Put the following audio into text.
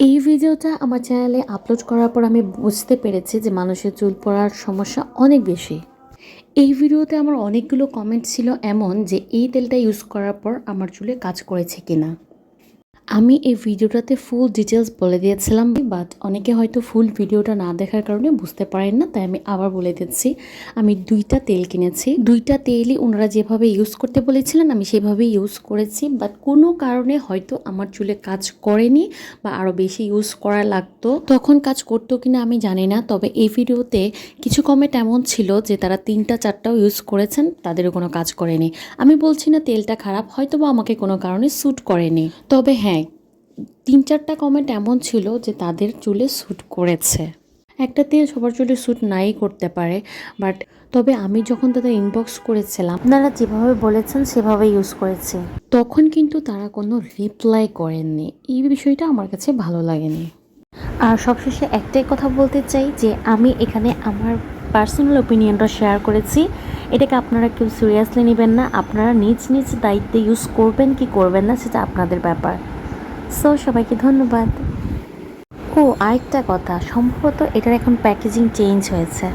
এই ভিডিওটা আমার চ্যানেলে আপলোড করার পর আমি বুঝতে পেরেছি যে মানুষের চুল পড়ার সমস্যা অনেক বেশি। এই ভিডিওতে আমার অনেকগুলো কমেন্ট ছিল এমন যে এই তেলটা ইউজ করার পর আমার চুলে কাজ করেছে কিনা। আমি এই ভিডিওটাতে ফুল ডিটেলস বলে দিয়েছিলাম বাট অনেকে হয়তো ফুল ভিডিওটা না দেখার কারণে বুঝতে পারেন না, তাই আমি আবার বলে দিচ্ছি। আমি দুইটা তেল কিনেছি। দুইটা তেলই ওনারা যেভাবে ইউজ করতে বলেছিলেন, আমি সেভাবেই ইউজ করেছি বাট কোনো কারণে হয়তো আমার চুলে কাজ করেনি বা আরও বেশি ইউজ করা লাগতো। তখন কাজ করতো কিনা আমি জানি না, তবে এই ভিডিওতে কিছু কমেন্ট এমন ছিল যে তারা তিনটা, চারটাও ইউজ করেছেন, তাদেরও কোনো কাজ করেনি। আমি বলছি না তেলটা খারাপ হয়তো বা আমাকে কোনো কারণে স্যুট করেনি। তবে হ্যাঁ তিন চারটা কমেন্ট এমন ছিল যে তাদের চুলে স্যুট করেছে। একটা তেল সবার চুলে স্যুট নাই করতে পারে বাট তবে আমি যখন তাদের ইনবক্স করেছিলাম আপনারা যেভাবে বলেছেন সেভাবে ইউজ করেছি। তখন কিন্তু তারা কোনো রিপ্লাই করেননি। এই বিষয়টা আমার কাছে ভালো লাগেনি। আর সবশেষে একটাই কথা বলতে চাই যে আমি এখানে আমার পার্সোনাল ওপিনিয়নটা শেয়ার করেছি। এটাকে আপনারা কেউ সিরিয়াসলি নেবেন না। আপনারা নিজ নিজ দায়িত্বে ইউজ করবেন কি করবেন না সেটা আপনাদের ব্যাপার। সো সবাইকে ধন্যবাদ। ও আরেকটা কথা সম্ভবত এটার এখন প্যাকেজিং চেঞ্জ হয়েছে।